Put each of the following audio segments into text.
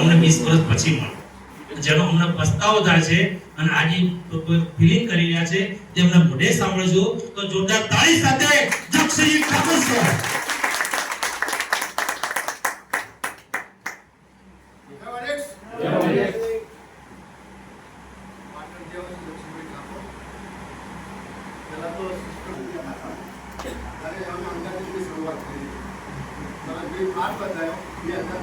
અમને વીસ વર્ષ પછી પણ જેનો અમને પસ્તાવો થાય છે અને આજે ફિલિંગ કરી રહ્યા છે તેમના મોઢે સાંભળજો. તો જોરદાર તાળી સાથે જક્ષજી ઠાકોર સર પહેલા તો અંદાજની શરૂઆત કરી. તમે બે પાઠ બતાવ્યો બે અંદાજ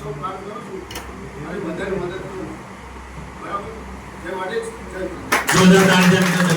છે પાર્ટી મોકલું કરવાનું એ ફૂલ ટાઈમ જો શું પાંચ છ પ્લાન મદદ કરું બરાબર જે માટે જય